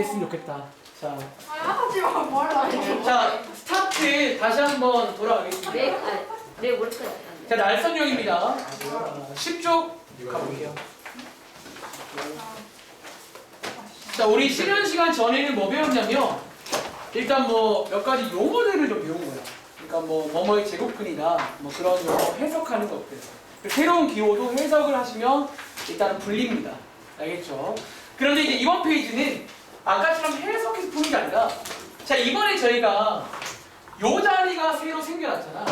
했으면 좋겠다. 자, 아, 하지마 말아. 자 스타트 다시 한번 돌아가겠습니다. 네, 아, 네, 모르겠어요. 자, 날선형입니다. 10쪽 가볼게요. 자, 우리 쉬는 시간 전에는 뭐 배웠냐면 일단 뭐 몇 가지 용어들을 좀 배운 거야. 그러니까 뭐 뭐뭐의 제곱근이다, 뭐 그런 용어 해석하는 것들. 그 새로운 기호도 해석을 하시면 일단은 불립니다. 알겠죠? 그런데 이제 이번 페이지는 아까처럼 해석해서 푸는 게 아니라 자 이번에 저희가 요 자리가 새로 생겨났잖아.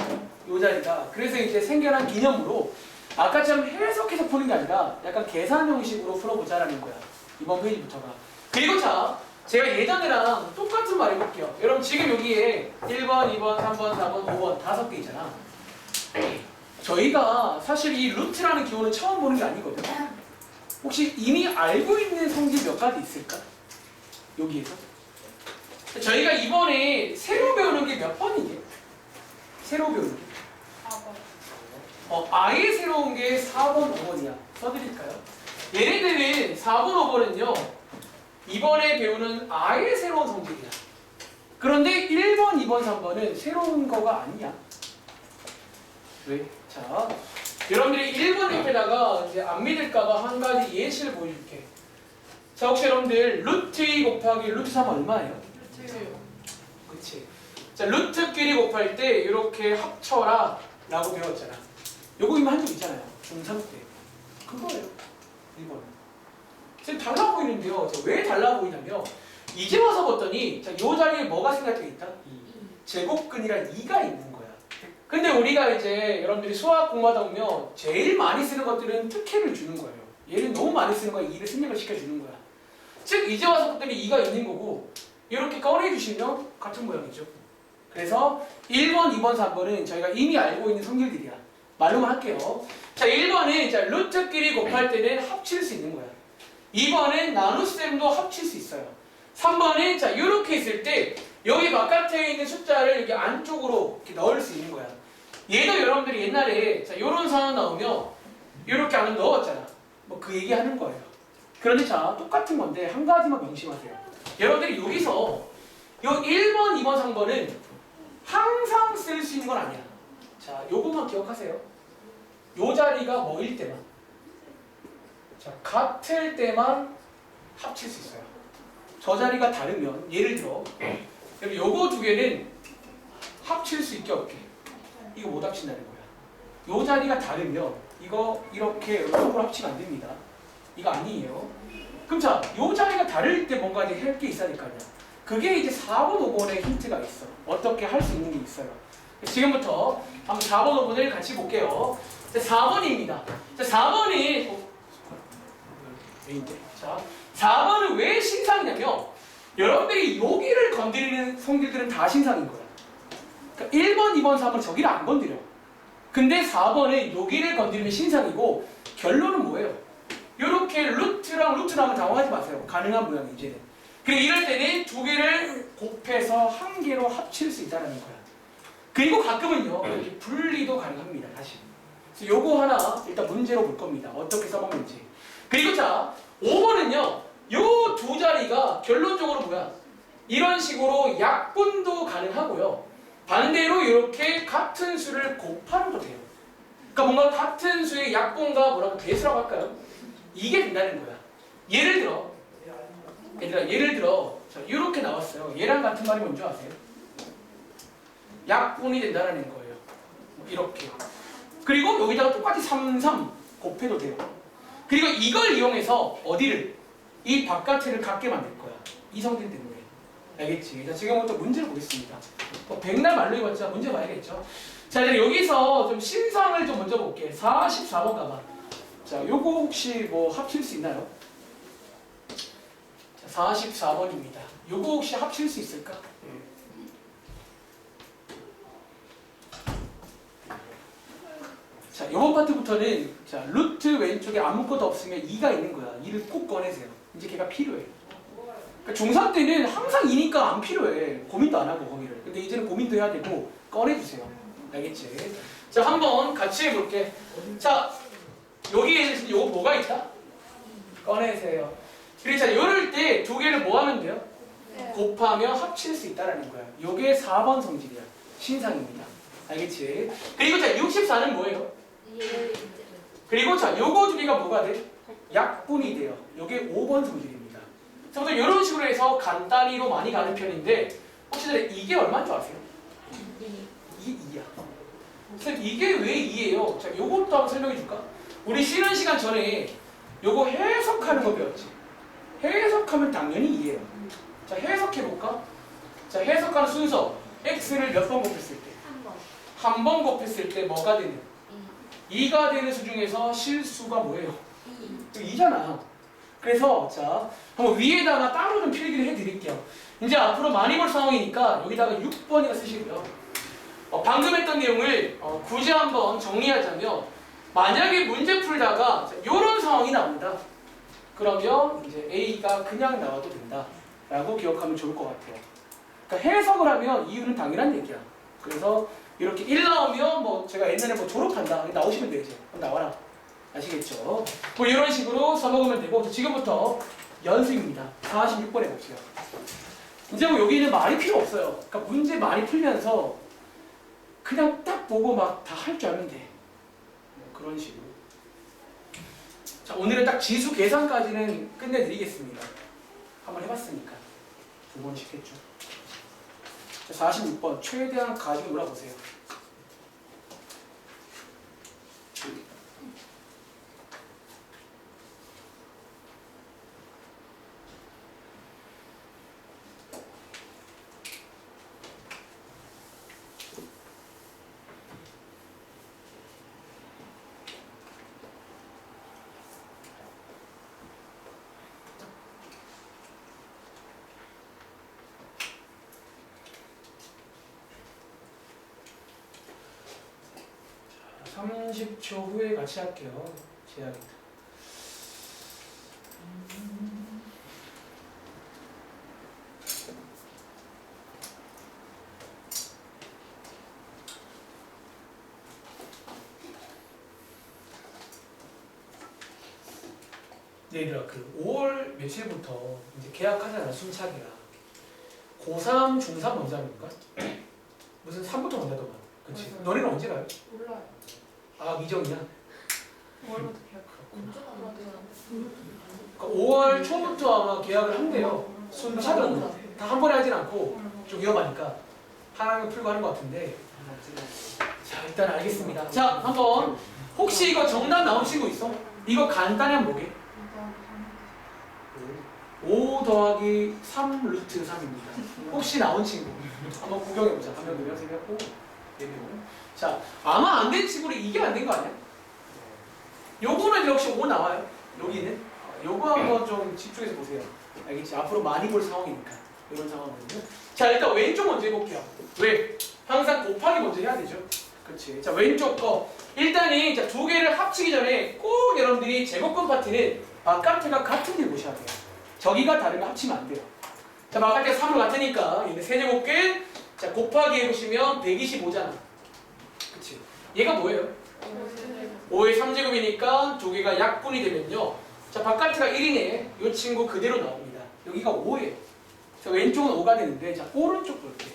요 자리가. 그래서 이제 생겨난 기념으로 아까처럼 해석해서 푸는 게 아니라 약간 계산 형식으로 풀어보자라는 거야. 이번 페이지부터가. 그리고 자, 제가 예전에랑 똑같은 말 해볼게요. 여러분 지금 여기에 1번, 2번, 3번, 4번, 5번 다섯 개 있잖아. 저희가 사실 이 루트라는 기호는 처음 보는 게 아니거든요. 혹시 이미 알고 있는 성질 몇 가지 있을까? 여기에서? 저희가 이번에 새로 배우는 게 몇 번이게? 새로 배우는 게? 어, 아예 새로운 게 4번, 5번이야. 써드릴까요? 얘네들은 4번, 5번은요, 이번에 배우는 아예 새로운 성질이야. 그런데 1번, 2번, 3번은 새로운 거가 아니야. 왜? 자, 여러분들이 1번 옆에다가 이제 안 믿을까봐 한 가지 예시를 보여줄게. 자, 혹시 여러분들 루트 2 곱하기 루트 3 얼마예요? 그치. 자, 루트끼리 곱할 때 이렇게 합쳐라 라고 배웠잖아. 요거 이미 한적 있잖아요. 중3 때. 그거예요. 1번. 지금 달라 보이는데요. 자, 왜 달라 보이냐면 이제 와서 봤더니 자, 요 자리에 뭐가 생각해 있다? 제곱근이란 2가 있는 거야. 근데 우리가 이제 여러분들이 수학 공부하다 보면 제일 많이 쓰는 것들은 특혜를 주는 거예요. 얘는 너무 많이 쓰는 거야. 2를 생략을 시켜주는 거야. 즉 이제 와서 봤더니 2가 있는 거고 이렇게 꺼내주시면 같은 모양이죠. 그래서 1번, 2번, 3번은 저희가 이미 알고 있는 성질들이야. 말로만 할게요. 자, 1번은 자, 루트끼리 곱할 때는 합칠 수 있는 거야. 2번은 나눗셈도 합칠 수 있어요. 3번은 자, 이렇게 있을 때 여기 바깥에 있는 숫자를 여기 안쪽으로 이렇게 넣을 수 있는 거야. 얘도 여러분들이 옛날에 자, 요런 상황 나오면 이렇게 안에 넣었잖아. 뭐 그 얘기 하는 거예요. 그런데 자, 똑같은 건데 한 가지만 명심하세요. 여러분들이 여기서 요 1번, 2번, 3번은 항상 쓸 수 있는 건 아니야. 자, 요거만 기억하세요. 요 자리가 뭐일 때만. 자, 같을 때만 합칠 수 있어요. 저 자리가 다르면, 예를 들어, 그럼 요거 두 개는 합칠 수 있게 없게. 이거 못 합친다는 거야. 요 자리가 다르면, 이거 이렇게 옆으로 합치면 안 됩니다. 이거 아니에요. 그럼 자, 요 자리가 다를 때 뭔가 이제 할 게 있어야 될 거 아니야. 그게 이제 4번, 5번의 힌트가 있어. 어떻게 할 수 있는 게 있어요. 지금부터 한번 4번, 5번을 같이 볼게요. 자, 4번입니다. 자, 4번이 어? 자, 4번은 왜 신상이냐면 여러분들이 여기를 건드리는 성질들은 다 신상인 거야. 그러니까 1번, 2번, 3번 저기를 안 건드려. 근데 4번은 여기를 건드리는 신상이고 결론은 뭐예요? 이렇게 루트랑 루트 나면 당황하지 마세요. 가능한 모양이 이제는. 그리고 이럴 때는 두 개를 곱해서 한 개로 합칠 수 있다는 거야. 그리고 가끔은요, 이렇게 분리도 가능합니다. 다시. 그래서 요거 하나 일단 문제로 볼 겁니다. 어떻게 써먹는지. 그리고 자, 5번은요, 요 두 자리가 결론적으로 뭐야? 이런 식으로 약분도 가능하고요. 반대로 이렇게 같은 수를 곱하는 도 돼요. 그러니까 뭔가 같은 수의 약분과 뭐라고 배수라고 할까요? 이게 된다는 거야. 예를 들어, 얘들아, 예를 들어, 자, 이렇게 나왔어요. 얘랑 같은 말이 뭔지 아세요? 약분이 된다는 거예요. 뭐 이렇게. 그리고 여기다가 똑같이 3, 3 곱해도 돼요. 그리고 이걸 이용해서 어디를? 이 바깥을 갖게 만들 거야. 이 성질 때문에. 알겠지? 자, 지금부터 문제를 보겠습니다. 뭐 백날 말로 해봤자 문제 봐야겠죠? 자, 이제 여기서 좀 신상을 좀 먼저 볼게. 44번 가봐. 자, 요거 혹시 뭐 합칠 수 있나요? 자, 44번입니다. 요거 혹시 합칠 수 있을까? 자, 요번 파트부터는 자, 루트 왼쪽에 아무것도 없으면 2가 있는 거야. 2를 꼭 꺼내세요. 이제 걔가 필요해. 그러니까 중3 때는 항상 2니까 안 필요해. 고민도 안 하고 거기를. 근데 이제는 고민도 해야 되고 꺼내주세요. 알겠지? 자, 한번 같이 해볼게. 자, 여기에 요거 뭐가 있다? 꺼내세요. 그래서 자, 이럴 때 두 개를 뭐 하면 돼요? 네. 곱하며 합칠 수 있다라는 거야. 요게 4번 성질이야. 신상입니다. 알겠지? 그리고 자, 64는 뭐예요? 그리고 자, 요거 두 개가 뭐가 돼? 약분이 돼요. 요게 5번 성질입니다. 자, 보통 이런 식으로 해서 간단히로 많이 가는 편인데 혹시 이게 얼마인 줄 아세요? 이게 2야. 선생님 이게 왜 2예요? 자, 요것도 한번 설명해 줄까? 우리 쉬는 시간 전에 요거 해석하는 거 배웠지? 해석하면 당연히 2예요. 자, 해석해 볼까? 자, 해석하는 순서. x를 몇 번 곱했을 때? 한 번 곱했을 때 뭐가 되는? 2가 되는 수 중에서 실수가 뭐예요? 2잖아. 그래서 자, 한번 위에다가 따로 좀 필기를 해드릴게요. 이제 앞으로 많이 볼 상황이니까 여기다가 6번이라 쓰시고요. 어, 방금 했던 내용을 어, 굳이 한번 정리하자면 만약에 문제 풀다가 이런 상황이 나온다. 그러면 이제 A가 그냥 나와도 된다. 라고 기억하면 좋을 것 같아요. 그러니까 해석을 하면 이유는 당연한 얘기야. 그래서 이렇게 1 나오면 뭐 제가 옛날에 뭐 졸업한다. 나오시면 되죠. 그럼 나와라. 아시겠죠? 뭐 이런 식으로 써먹으면 되고 지금부터 연습입니다. 46번 해볼게요. 이제 뭐 여기는 말이 필요 없어요. 그러니까 문제 많이 풀면서 그냥 딱 보고 막 다 할 줄 알면 돼. 뭐 그런 식으로. 자 오늘은 딱 지수 계산까지는 끝내드리겠습니다. 한번 해봤으니까 두 번씩 했죠. 자 46번 최대한 가지고 놀아보세요. 자, 30초 후에 같이 할게요. 제약이다. 네, 얘들아 그 5월 며칠부터 이제 계약하잖아 순차기라 고3, 중3 먼저 하는 건가? 무슨 3부터 먼저 하더만 그치? 너네는 언제 가요? 아 미정이야? 뭘부터 계약? 그러니까 5월 초부터 아마 계약을 한대요 순차적으로 다한 번에 하진 않고 좀 위험하니까 하나는 풀고 하는 것 같은데 자 일단 알겠습니다 자 한번 혹시 이거 정답 나온 친구 있어? 이거 간단히 한번 보게 5 더하기 3 루트 3입니다. 혹시 나온 친구 한번 구경해보자. 한명 두명 세명 고 네명 자 아마 안 된 친구는 이게 안 된 거 아니야? 요거는 역시 5 나와요. 여기는 어, 요거 한번 좀 집중해서 보세요. 알겠지? 앞으로 많이 볼 상황이니까 이런 상황은요. 자 일단 왼쪽 먼저 해볼게요. 왜? 항상 곱하기 먼저 해야 되죠. 그렇지. 자 왼쪽 거 일단은 자, 두 개를 합치기 전에 꼭 여러분들이 제곱근 파트는 바깥에가 같은 데 보셔야 돼요. 저기가 다르면 합치면 안 돼요. 자, 바깥에 3을 같으니까 얘는 세제곱근 자 곱하기 해보시면 125잖아. 그치? 얘가 뭐예요? 5의 3제곱이니까 두 개가 약분이 되면요. 자 바깥에가 1이네. 이 친구 그대로 나옵니다. 여기가 5예요. 자 왼쪽은 5가 되는데 자 오른쪽 볼게요.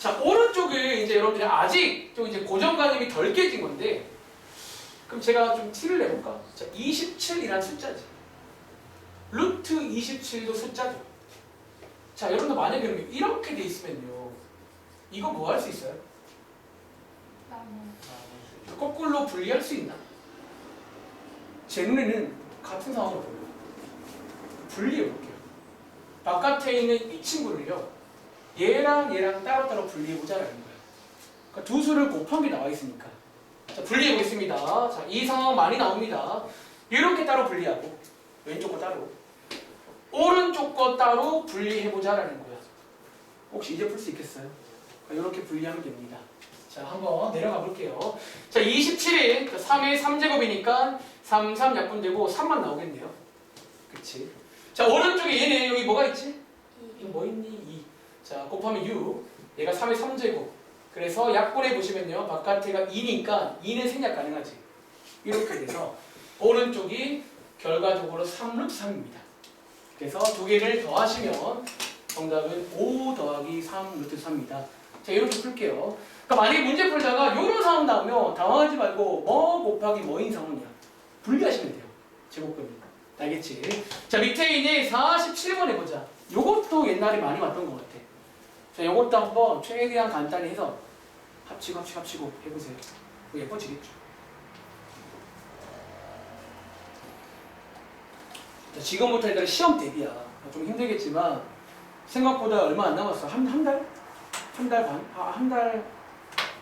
자 오른쪽을 이제 여러분들이 아직 좀 이제 고정관념이 덜 깨진 건데 그럼 제가 좀 티를 내볼까? 자 27이란 숫자지. 루트 27도 숫자죠. 자, 여러분들 만약에 이렇게 돼 있으면요. 이거 뭐 할 수 있어요? 거꾸로 분리할 수 있나? 제 눈에는 같은 상황을 보여요. 분리해 볼게요. 바깥에 있는 이 친구를요. 얘랑 얘랑 따로따로 분리해 보자라는 거예요. 그러니까 두 수를 곱한 게 나와 있으니까. 자, 분리해 보겠습니다. 자, 이 상황 많이 나옵니다. 이렇게 따로 분리하고 왼쪽 거 따로 오른쪽 거 따로 분리해 보자라는 거야. 혹시 이제 풀 수 있겠어요? 이렇게 분리하면 됩니다. 자, 한번 내려가 볼게요. 자, 27인 3의 3제곱이니까 3, 3 약분되고 3만 나오겠네요. 그치? 자, 오른쪽에 얘네 여기 뭐가 있지? 이거 뭐 있니? 2. 자, 곱하면 6. 얘가 3의 3제곱. 그래서 약분해 보시면요. 바깥에가 2니까 2는 생략 가능하지. 이렇게 돼서 오른쪽이 결과적으로 3루트 3입니다. 그래서 두 개를 더하시면 정답은 5 더하기 3 루트 3입니다. 자 이렇게 풀게요. 그러니까 만약에 문제 풀다가 이런 상황 나오면 당황하지 말고 뭐 곱하기 뭐인 상황이야. 분리하시면 돼요. 제곱근이. 알겠지? 자 밑에 있는 47번 해보자. 요것도 옛날에 많이 왔던 것 같아. 자 요것도 한번 최대한 간단히 해서 합치고 합치고 합치고 해보세요. 예뻐지겠죠? 자, 지금부터 일단 시험 대비야. 좀 힘들겠지만 생각보다 얼마 안 남았어. 한, 한 달? 한 달 반? 아, 한 달.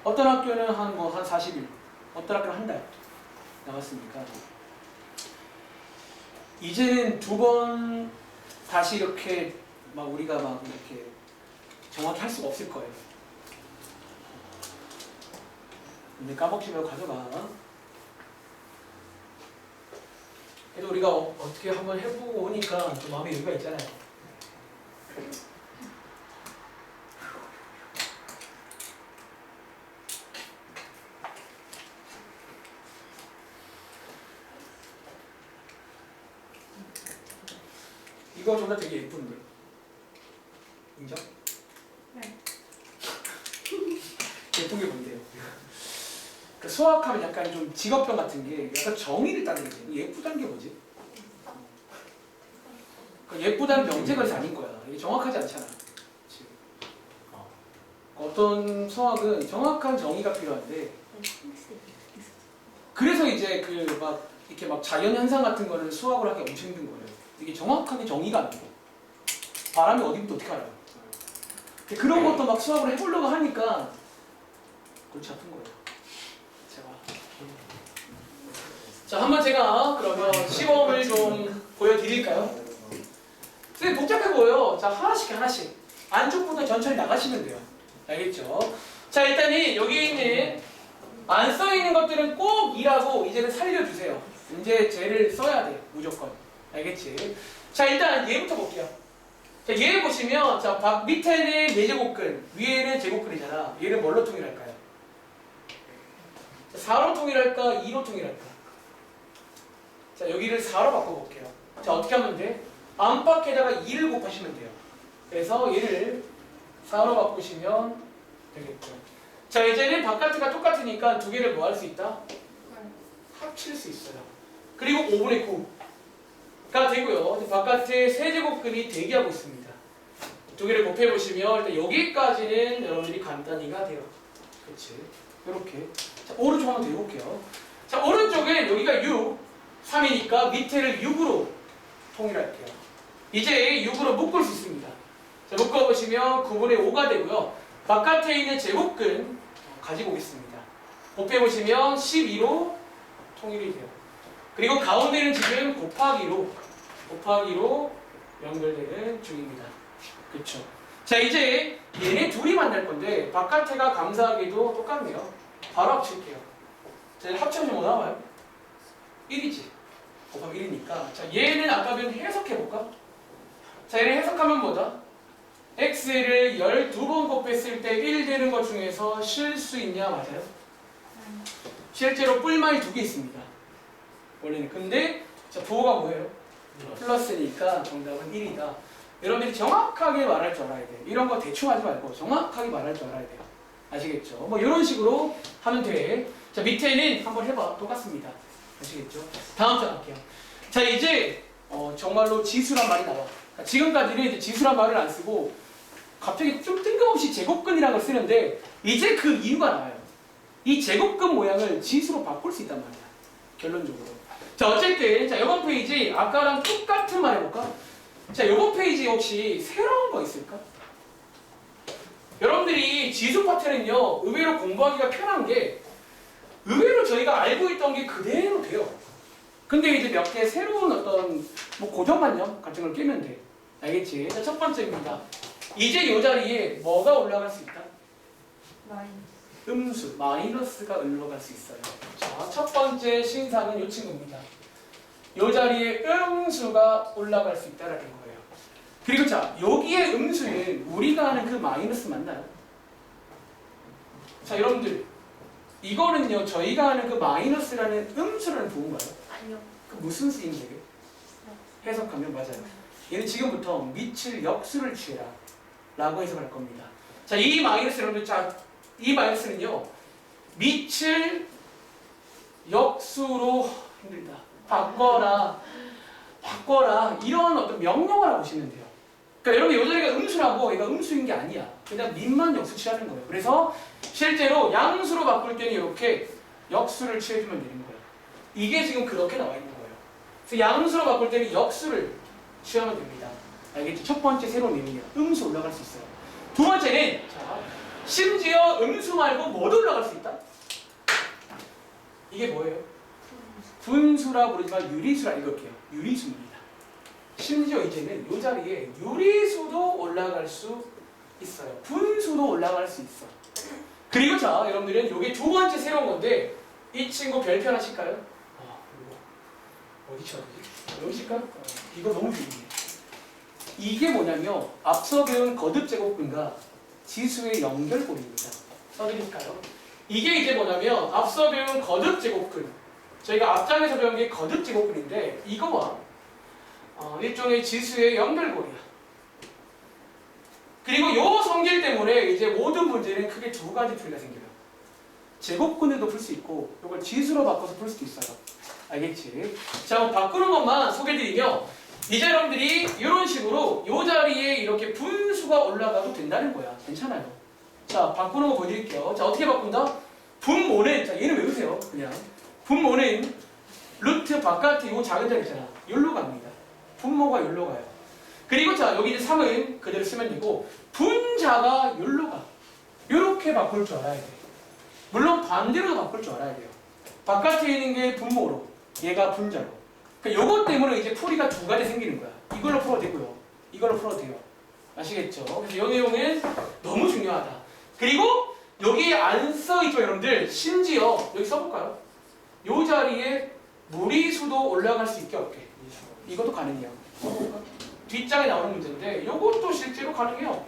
어떤 학교는 한 뭐 한 40일. 어떤 학교는 한 달. 남았으니까. 이제는 두 번 다시 이렇게 막 우리가 막 이렇게 정확히 할 수가 없을 거예요. 근데 까먹지 말고 가져가. 그래도 우리가 어, 어떻게 한번 해보고 오니까 좀 마음에 여유가 있잖아요. 이거 정말 되게 예쁜데. 인정? 네. 예쁜 게 뭔데요? 그 수학하면 약간 좀 직업병 같은 게 약간 정의를 따르는 게 예쁘다는 게 뭐지? 그 예쁘다는 명제가 아닌 거야. 이게 정확하지 않잖아. 어. 어떤 수학은 정확한 정의가 필요한데 그래서 이제 그 막 이렇게 막 자연 현상 같은 거를 수학을 하기 엄청 힘든 거예요. 이게 정확하게 정의가 안 돼. 바람이 어디부터 어떻게 알아요? 그런 것도 막 수학을 해보려고 하니까 골치 아픈 거예요. 제가. 자, 한번 제가 그러면 시범을 좀 보여드릴까요? 선생님 복잡해 보여요. 자, 하나씩 하나씩. 안쪽부터 천천히 나가시면 돼요. 알겠죠? 자, 일단은 여기 있는 안 써 있는 것들은 꼭 이라고 이제는 살려주세요. 이제 쟤를 써야 돼. 무조건. 알겠지? 자, 일단 얘부터 볼게요. 자, 얘를 보시면 자, 박- 밑에는 4제곱근, 위에는 제곱근이잖아. 얘를 뭘로 통일할까요? 자, 4로 통일할까? 2로 통일할까? 자, 여기를 4로 바꿔볼게요. 자, 어떻게 하면 돼? 안팎에다가 2를 곱하시면 돼요. 그래서 얘를 4로 바꾸시면 되겠죠. 자, 이제는 바깥이가 똑같으니까 두 개를 뭐 할 수 있다? 합칠 수 있어요. 그리고 5분의 9 가 되고요. 바깥에 세제곱근이 대기하고 있습니다. 두 개를 곱해 보시면 일단 여기까지는 여러분들이 간단히가 돼요. 그렇지. 이렇게. 자, 오른쪽 한번 더 해볼게요. 자, 오른쪽에 여기가 6, 3이니까 밑에를 6으로 통일할게요. 이제 6으로 묶을 수 있습니다. 자, 묶어보시면 9분의 5가 되고요. 바깥에 있는 제곱근 가지고 오겠습니다. 곱해보시면 12로 통일이 돼요. 그리고 가운데는 지금 곱하기로 곱하기로 연결되는 중입니다. 그렇죠. 자 이제 얘네 둘이 만날 건데 바깥에가 감사하게도 똑같네요. 바로 합칠게요. 자 합치면 뭐 나와요? 1이지. 곱하기 1이니까 자 얘는 아까 배운 해석해 볼까? 자 얘는 해석하면 뭐다? x를 12번 곱했을 때 1 되는 것 중에서 쉴 수 있냐 맞아요? 실제로 뿔만이 두 개 있습니다. 원래는 근데 자 부호가 뭐예요? 플러스니까 정답은 1이다. 여러분들이 정확하게 말할 줄 알아야 돼. 이런 거 대충 하지 말고 정확하게 말할 줄 알아야 돼요. 아시겠죠? 뭐 이런 식으로 하면 돼. 자 밑에는 한번 해봐. 똑같습니다. 아시겠죠? 다음 장 할게요. 자 이제 어, 정말로 지수란 말이 나와. 자, 지금까지는 이제 지수란 말을 안 쓰고 갑자기 좀 뜬금없이 제곱근이라는 걸 쓰는데 이제 그 이유가 나와요. 이 제곱근 모양을 지수로 바꿀 수 있단 말이야. 결론적으로. 자 어쨌든 자 이번 페이지 아까랑 똑같은 말 해볼까? 자 이번 페이지 혹시 새로운 거 있을까? 여러분들이 지수 파트는요 의외로 공부하기가 편한 게 의외로 저희가 알고 있던 게 그대로 돼요. 근데 이제 몇 개 새로운 어떤 뭐 고정관념 같은 걸 끼면 돼. 알겠지? 자, 첫 번째입니다. 이제 이 자리에 뭐가 올라갈 수 있다? 나인. 음수 마이너스가 올라갈 수 있어요. 자, 첫 번째 신상은 이 친구입니다. 이 자리에 음수가 올라갈 수 있다라는 거예요. 그리고 자, 여기에 음수는 우리가 아는 그 마이너스 맞나요? 자, 여러분들 이거는요 저희가 아는 그 마이너스라는 음수라는 부분가요? 아니요. 그 무슨 되게? 해석하면 맞아요. 얘는 지금부터 밑을 역수를 취해라 라고 해석할 겁니다. 자, 이 마이너스 여러분들 자, 이 마이너스는요. 밑을 역수로 힘들다. 바꿔라. 바꿔라. 이런 어떤 명령을 하고 보시면 돼요. 그러니까 여러분 이 자리가 음수라고 얘가 음수인 게 아니야. 그냥 밑만 역수 취하는 거예요. 그래서 실제로 양수로 바꿀 때는 이렇게 역수를 취해주면 되는 거예요. 이게 지금 그렇게 나와 있는 거예요. 그래서 양수로 바꿀 때는 역수를 취하면 됩니다. 알겠죠? 첫 번째 새로운 내용이야. 음수 올라갈 수 있어요. 두 번째는 자, 심지어 음수 말고 뭐도 올라갈 수 있다. 이게 뭐예요? 분수라 부르지만 유리수라 읽을게요. 유리수입니다. 심지어 이제는 이 자리에 유리수도 올라갈 수 있어요. 분수도 올라갈 수 있어. 그리고 자, 여러분들은 이게 두 번째 새로운 건데 이 친구 별표 하나 칠까요? 아, 이거 어디 쳐야 되지? 여기 칠까? 어, 이거 너무 중요해. 이게 뭐냐면 앞서 배운 거듭 제곱근과 지수의 연결고리입니다. 써드릴까요? 이게 이제 뭐냐면 앞서 배운 거듭 제곱근 저희가 앞장에서 배운 게 거듭 제곱근인데 이거와 어, 일종의 지수의 연결고리야. 그리고 요 성질 때문에 이제 모든 문제는 크게 두 가지 풀이가 생겨요. 제곱근에도 풀 수 있고 이걸 지수로 바꿔서 풀 수도 있어요. 알겠지? 자, 바꾸는 것만 소개드리며 이제 여러분들이 이런 식으로 이 자리에 이렇게 분수가 올라가도 된다는 거야. 괜찮아요. 자, 바꾸는 거 보여드릴게요. 자, 어떻게 바꾼다? 분모는, 자, 얘는 외우세요. 그냥. 분모는 루트 바깥에 이 작은 자리 있잖아. 여기로 갑니다. 분모가 여기로 가요. 그리고 자, 여기 이제 3은 그대로 쓰면 되고, 분자가 여기로 가. 이렇게 바꿀 줄 알아야 돼. 물론 반대로도 바꿀 줄 알아야 돼요. 바깥에 있는 게 분모로, 얘가 분자로. 그러니까 요것 때문에 이제 풀이가 두 가지 생기는 거야. 이걸로 풀어도 되고요. 이걸로 풀어도 돼요. 아시겠죠? 그래서 이 내용은 너무 중요하다. 그리고 여기 안 써있죠, 여러분들. 심지어 여기 써볼까요? 요 자리에 무리수도 올라갈 수 있게 없게. 이것도 가능해요. 뒷장에 나오는 문제인데 이것도 실제로 가능해요.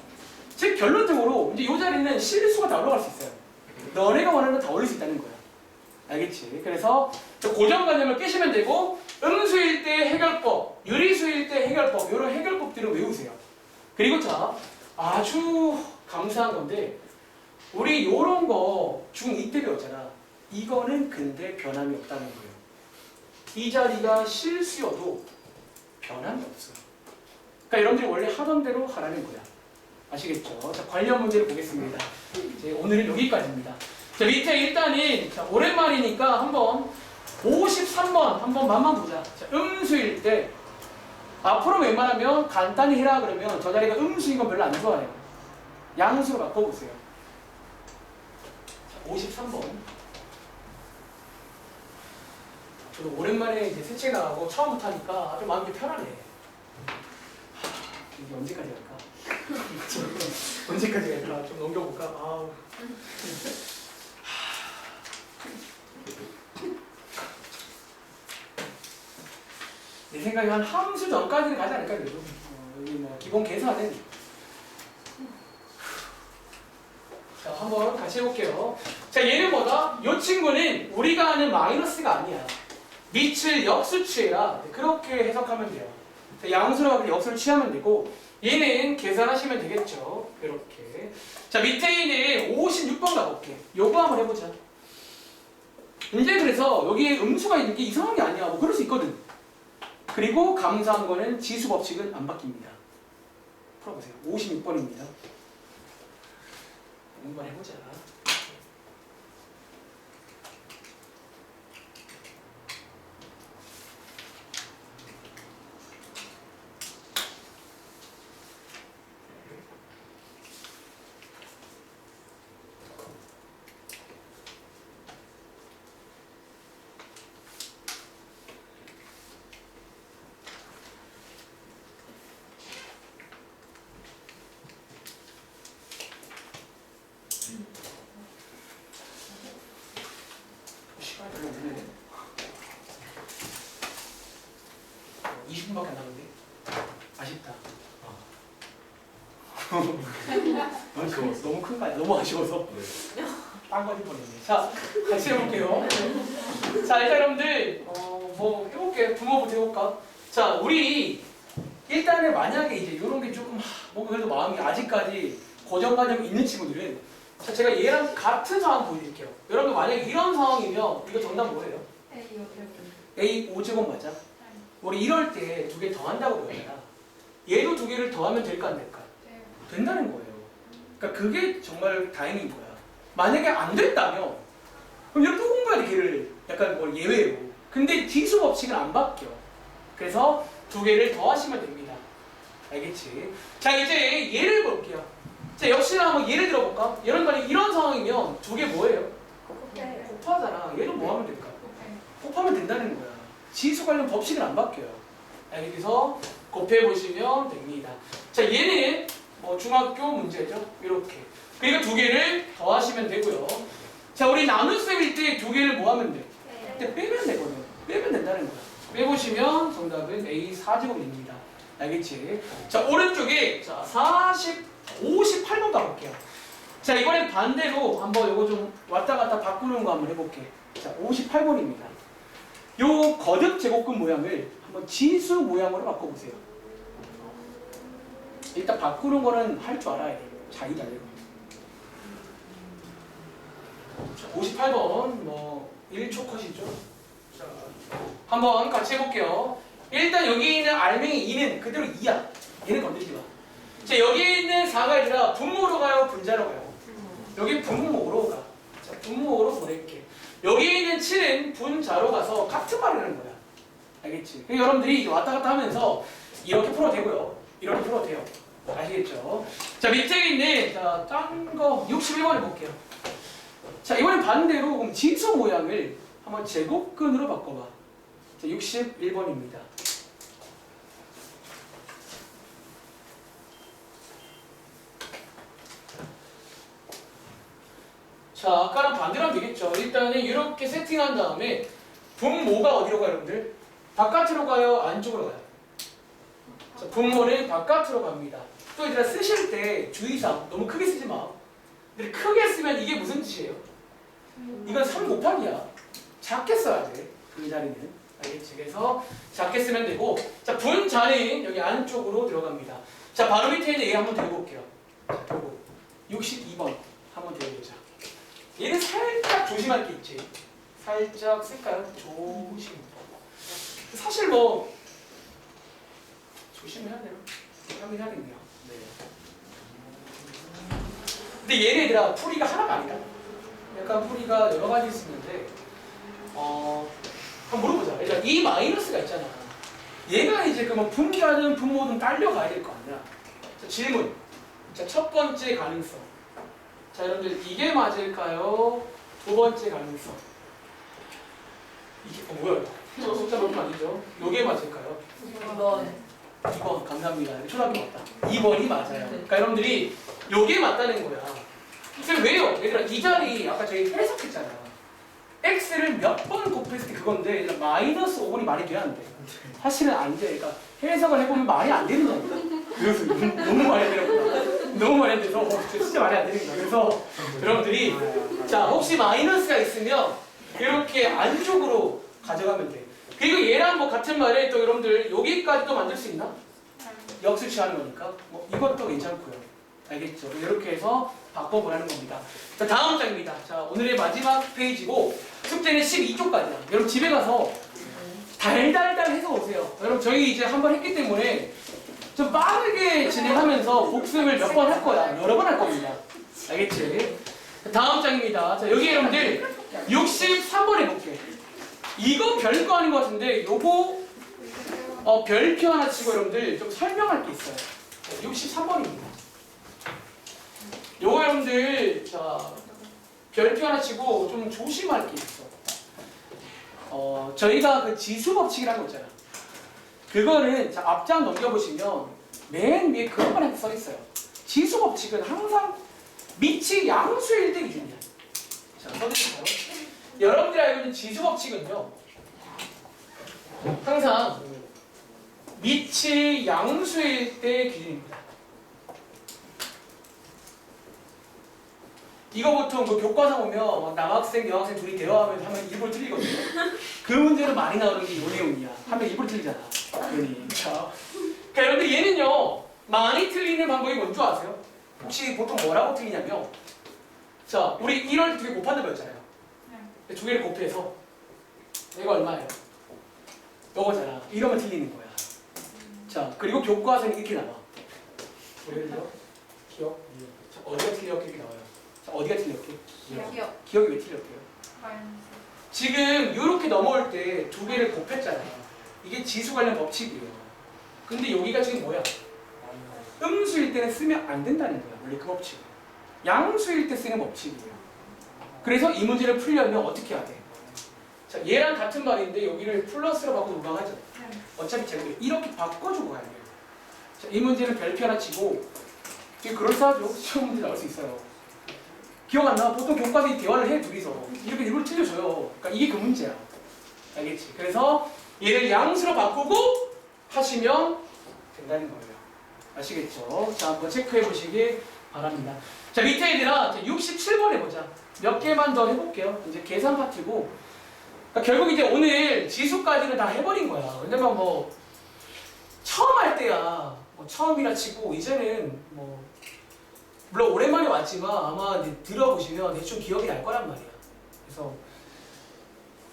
즉 결론적으로 이제 요 자리는 실수가 다 올라갈 수 있어요. 너네가 원하는 거 다 올릴 수 있다는 거야. 알겠지? 그래서 저 고정관념을 깨시면 되고 음수일 때 해결법, 유리수일 때 해결법 이런 해결법들을 외우세요. 그리고 자 아주 감사한 건데 우리 요런 거 중2 때 배웠잖아. 이거는 근데 변함이 없다는 거예요. 이 자리가 실수여도 변함이 없어요. 그러니까 여러분들이 원래 하던 대로 하라는 거야. 아시겠죠? 자, 관련 문제를 보겠습니다. 이제 오늘은 여기까지입니다. 자, 밑에 일단은 자, 오랜만이니까 한번 53번 한번 맛만 보자. 자, 음수일 때 앞으로 웬만하면 간단히 해라 그러면 저 자리가 음수인 건 별로 안 좋아해요. 양수로 바꿔보세요. 자, 53번. 저도 오랜만에 이제 새책 나가고 처음부터 하니까 아주 마음이 편하네. 하, 이게 언제까지 할까? 언제까지 할까? 좀 넘겨볼까? 아우. 내 생각에 한 함수 전까지는 가지 않을까 그래도? 어, 여기 뭐 기본 계산은. 자 한번 같이 해볼게요. 자 얘는 뭐다? 이 친구는 우리가 아는 마이너스가 아니야. 밑을 역수 취해라. 그렇게 해석하면 돼요. 자, 가면 역수를 취하면 되고 얘는 계산하시면 되겠죠. 이렇게. 자 밑에 있는 56번 가볼게. 요거 한번 해보자. 이제 그래서 여기에 음수가 있는 게 이상한 게 아니야. 뭐 그럴 수 있거든 그리고 감사한 거는 지수 법칙은 안 바뀝니다. 풀어보세요. 56번입니다. 한번 해보자. 시간이 별로 없네. 20분밖에 안 남았는데. 아쉽다. 너무 아쉬워서. 너무 아쉬워서. 빵 걸릴 뻔했네. 자, 같이 해볼게요. 자, 일단 여러분들, 어, 뭐 해볼게. 부모부터 해볼까? 자, 우리 일단은 만약에 이제 이런 게 조금 하, 뭔가 그래도 마음이 아직까지 고정관념이 있는 친구들은 자, 제가 얘랑 같은 상황 보여드릴게요. 여러분 만약에 이런 상황이면 이거 정답 뭐예요? A 여기. A 5제곱 맞아? 우리 이럴 때 두 개 더한다고 그러잖아. 얘도 두 개를 더하면 될까 안 될까? 네. 된다는 거예요. 그러니까 그게 정말 다행인 거야. 만약에 안 됐다면 그럼 또 공부해야 돼 걔를 약간 뭘 예외로. 근데 지수 법칙은 안 바뀌어. 그래서 두 개를 더하시면 됩니다. 알겠지? 자 이제 예를 볼게요. 자 역시나 한번 예를 들어볼까? 이런 거 이런 상황이면 두 개 뭐예요? 네. 곱하잖아. 얘를 뭐 하면 될까? 네. 곱하면 된다는 거야. 지수 관련 법칙은 안 바뀌어요. 여기서 곱해 보시면 됩니다. 자, 얘는 뭐 중학교 문제죠. 이렇게. 그러니까 두 개를 더하시면 되고요. 자, 우리 나눗셈일 때 두 개를 뭐 하면 돼? 네. 그때 빼면 되거든. 빼면 된다는 거야. 빼보시면 정답은 A 4제곱입니다. 알겠지? 자, 오른쪽에 자, 40, 58번 가볼게요. 자, 이번엔 반대로 한번 요거 좀 왔다 갔다 바꾸는 거 한번 해볼게. 자, 58번입니다. 요 거듭 제곱근 모양을 한번 지수 모양으로 바꿔보세요. 일단 바꾸는 거는 할 줄 알아야 돼. 자기가 알고. 자, 58번 뭐 1초 컷이죠. 자, 한번 같이 해볼게요. 일단 여기 있는 알맹이 2는 그대로 2야. 얘는 건들지 마. 자, 여기 있는 4가 아니라 분모로 가요, 분자로 가요. 여기 분모로 가. 자, 분모로 보낼게. 여기 있는 7은 분자로 가서 같은 말을 하는 거야. 알겠지? 여러분들이 왔다 갔다 하면서 이렇게 풀어도 되고요. 이렇게 풀어도 돼요. 아시겠죠? 자, 밑에 있는, 자, 딴거 61번 해볼게요. 자, 이번엔 반대로 그럼 지수 모양을 한번 제곱근으로 바꿔봐. 자, 61번입니다. 자, 아까랑 반대로 하면 되겠죠. 일단은 이렇게 세팅한 다음에 분모가 어디로 가요, 여러분들? 바깥으로 가요? 안쪽으로 가요? 자, 분모는 바깥으로 갑니다. 또 얘들아 쓰실 때 주의사항 너무 크게 쓰지 마. 근데 크게 쓰면 이게 무슨 뜻이에요? 이건 3 곱하기야. 작게 써야 돼. 그 자리는. 알겠지? 그래서 작게 쓰면 되고 자, 분자는 여기 안쪽으로 들어갑니다. 자, 바로 밑에 있는 얘 한번 대볼게요. 자, 요거 62번 한번 대보자. 얘는 살짝 조심할 게 있지. 살짝 쓸까요? 조심. 사실 뭐 조심해야 돼요. 하긴 해야겠네요. 네. 근데 얘네들아 풀이가 하나가 아니다. 약간 풀이가 여러 가지 있는데 어 한번 물어보자. 일단 이 마이너스가 있잖아. 얘가 이제 그러면 분자든 분모든 딸려가야 될 거 아니야. 자, 질문. 자, 첫 번째 가능성. 자, 여러분들 이게 맞을까요? 두 번째 가능성. 이게 어, 뭐야? 숫자 넣으면 아니죠? 요게 맞을까요? 2번. 2번 감사합니다. 초등학교 맞다. 2번이 맞아요. 그러니까 여러분들이 요게 맞다는 거야. 근데 왜요? 얘들아 이 자리 아까 저희 해석했잖아. x를 몇 번 곱했을 때 그건데 얘들아, 마이너스 5번이 말이 돼야 안 돼. 사실은 안 돼. 그러니까 해석을 해보면 말이 안 되는 겁니다. 그래서 너무 말이 안 되는 너무 말이 안 돼서 어, 진짜 말이 안 되는 거야. 그래서 여러분들이 자 혹시 마이너스가 있으면 이렇게 안쪽으로 가져가면 돼. 그리고 얘랑 뭐 같은 말에 또 여러분들 여기까지도 만들 수 있나? 역수 취하는 거니까 뭐 이것도 괜찮고요. 알겠죠? 이렇게 해서 바꿔보라는 겁니다. 자 다음 장입니다. 자 오늘의 마지막 페이지고 숙제는 12쪽까지야. 여러분 집에 가서 달달달 해서 오세요. 여러분 저희 이제 한 번 했기 때문에 좀 빠르게 진행하면서 복습을 몇 번 할 거야. 여러 번 할 겁니다. 알겠지? 자, 다음 장입니다. 자 여기 여러분들 63번 해볼게. 이거 별거 아닌 것 같은데 요거 어, 별표 하나 치고 여러분들 좀 설명할 게 있어요. 63번입니다. 요거 여러분들 자 별표 하나 치고 좀 조심할 게 있어. 어, 저희가 그 지수 법칙이라는 거 있잖아. 그거는 자, 앞장 넘겨보시면 맨 위에 그것만 써 있어요. 지수 법칙은 항상 밑이 양수일 때 기준이야. 자, 써드릴까요? 여러분들이 알고 있는 지수 법칙은요. 항상 밑이 양수일 때 기준입니다. 이거 보통 그 교과서 보면 막 남학생, 여학생 둘이 대화하면 하면 일부러 틀리거든요. 그 문제로 많이 나오는 게요 내용이야. 하면 일부러 틀리잖아. 괜히. 자, 그러니까 여러분들 얘는요 많이 틀리는 방법이 뭔지 아세요? 혹시 보통 뭐라고 틀리냐면 자 우리 1월 두개 곱한다 배웠잖아요 두 개를 곱해서 이거 얼마예요? 요거잖아 이러면 틀리는 거야 자 그리고 교과서는 이렇게 나와 예를 들어 기억 자, 어디가 틀렸게 이렇게 나와요 자 어디가 틀렸게? 기억. 기억이 왜 틀렸대요? 지금 이렇게 넘어올 때 두 개를 곱했잖아요. 이게 지수 관련 법칙이에요. 근데 여기가 지금 뭐야? 음수일 때는 쓰면 안 된다는 거야. 원래 그 법칙. 양수일 때 쓰는 법칙이에요. 그래서 이 문제를 풀려면 어떻게 해야 돼? 자, 얘랑 같은 말인데 여기를 플러스로 바꾸고 우방하죠. 어차피 제가 이렇게 바꿔주고 가야 돼요. 자, 이 문제는 별표 하나 치고 되게 그럴싸하죠. 시험 문제 나올 수 있어요. 기억 안 나? 보통 교과서에 대화를 해 둘이서 이렇게 일부러 틀려줘요. 그러니까 이게 그 문제야. 알겠지? 그래서 얘를 양수로 바꾸고 하시면 된다는 거예요. 아시겠죠? 자 한번 체크해 보시기 바랍니다. 자 밑에 얘들아 67번 해보자. 몇 개만 더 해볼게요. 이제 계산 파트고 그러니까 결국 이제 오늘 지수까지는 다 해버린 거야. 왜냐면 뭐 처음 할 때야 뭐 처음이라 치고 이제는 뭐 물론 오랜만에 왔지만 아마 들어보시면 대충 기억이 날 거란 말이야. 그래서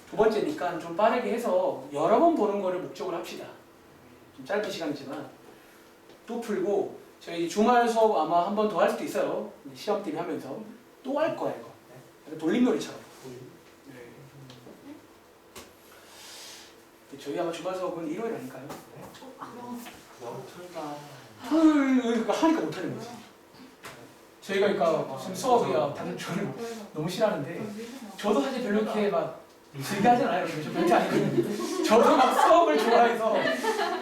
두 번째니까 좀 빠르게 해서 여러 번 보는 거를 목적으로 합시다. 좀 짧은 시간이지만 또 풀고 저희 주말 수업 아마 한 번 더 할 수도 있어요. 시험 때문에 하면서 또 할 거야 이거. 약간 돌림놀이처럼. 네. 저희 아마 주말 수업은 일요일 아닐까요? 그러니까 하니까 못하는 거지. 저희가 그러니까 지금 수업이야 다들 저를 너무 싫어하는데 저도 사실 별로 이렇게 막 즐겨 하진 않아요. 저 그렇게 아니거든요. 저도 막 수업을 좋아해서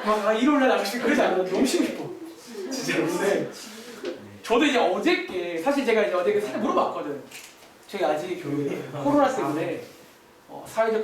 막 아, 일요일날 나가시 그러지 않아요. 너무 싶어. 근데 저도 이제 어저께 사실 제가 이제 어저께 살짝 물어봤거든. 저희 아직 그 코로나 때문에 어, 사회적